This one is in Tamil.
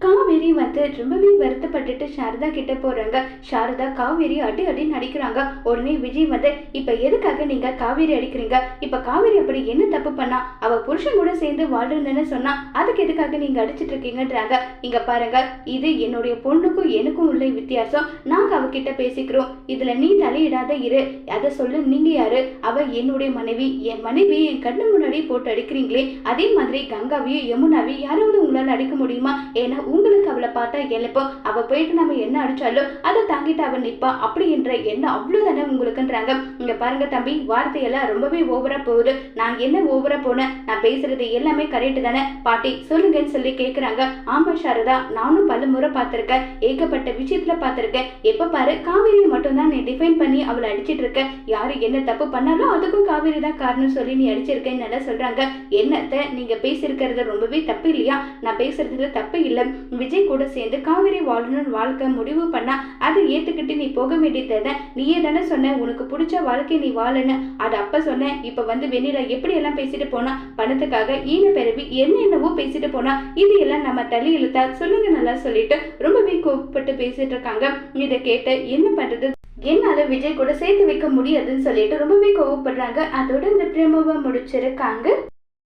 காவேரி வந்து ரொம்பவே வருத்தப்பட்டுட்டு சாரதா கிட்ட போறாங்க. சாரதா காவேரி அடி அடி நடிக்கிறாங்க. உடனே விஜய் வந்து இப்ப எதுக்காக நீங்க காவேரி அடிக்கிறீங்க? இப்ப காவேரி அப்படி என்ன தப்பு பண்ணா? அவ புருஷன் கூட சேர்ந்து வாழ்றதுன்னு சொன்னா அதுக்கு எதுக்காக நீங்க அடிச்சிட்டு இருக்கீங்கன்றாங்க. இங்க பாருங்க இது என்னுடைய பொண்ணுக்கும் எனக்கும் உள்ள வித்தியாசம். நாங்க அவகிட்ட பேசிக்கிறோம். இதுல நீ தலையிடாத இரு. அதை சொல்ல நீங்க யாரு? அவ என்னுடைய மனைவி. என் மனைவி என் கண்ணு முன்னாடி போட்டு அடிக்கிறீங்களே. அதே மாதிரி கங்காவையும் யமுனாவையும் யாராவது உங்களால அடிக்க முடியுமா? ஏன்னா உங்களுக்கு அவளை பார்த்தா எழுப்போ. அவ போயிட்டு நம்ம என்ன அடிச்சாலும் அதை தாங்கிட்டு அவள் நிப்பா. அப்படின்ற எண்ணம் எண்ணம் அவ்வளவுதானே உங்களுக்குன்றாங்க. இங்க பாருங்க தம்பி வார்த்தையெல்லாம் ரொம்பவே ஓவரா போகுது. நான் என்ன ஓவரா போனேன்? நான் பேசுறது எல்லாமே கரெக்ட் தானே? பாட்டி சொல்லுங்கன்னு சொல்லி கேக்குறாங்க. ஆமா சாரதா நானும் பல முறை பார்த்திருக்கேன். ஏகப்பட்ட விஷயத்துல பார்த்திருக்கேன். எப்ப பாரு காவேரியை மட்டும்தான் நீ டிஃபைன் பண்ணி அவளை அடிச்சிட்டு இருக்க. யாரு என்ன தப்பு பண்ணாலும் அதுக்கும் காவேரி தான் காரணம் சொல்லி நீ அடிச்சிருக்கேன்னு சொல்றாங்க. என்னத்த நீங்க பேசியிருக்கிறது ரொம்பவே தப்பு இல்லையா? நான் பேசுறதுல தப்பு இல்லை. விஜய் கூட சேர்ந்து காவேரி வாழணும்னு வாழ்க்கை முடிவு பண்ணா அதை ஏத்துக்கிட்டு நீ போக வேண்டியது நீயே தானே சொன்ன உனக்கு பிடிச்ச வாழ்க்கை நீ வாழன்னு. அது அப்ப சொன்னேன் இப்ப வந்து வெண்ணிலா எப்படி எல்லாம் பேசிட்டு போனா? பணத்துக்காக ஈன பிறவி என்னென்னவோ பேசிட்டு போனா இது எல்லாம் நம்ம தள்ளி இழுத்தா சொல்லுங்க நல்லா சொல்லிட்டு ரொம்பவே கோப்பட்டு பேசிட்டு இருக்காங்க. இதை கேட்டு என்ன பண்றது? என்னால விஜய் கூட சேர்த்து வைக்க முடியாதுன்னு சொல்லிட்டு ரொம்பவே கோவப்படுறாங்க. அதோட இந்த பிரேமவை முடிச்சிருக்காங்க.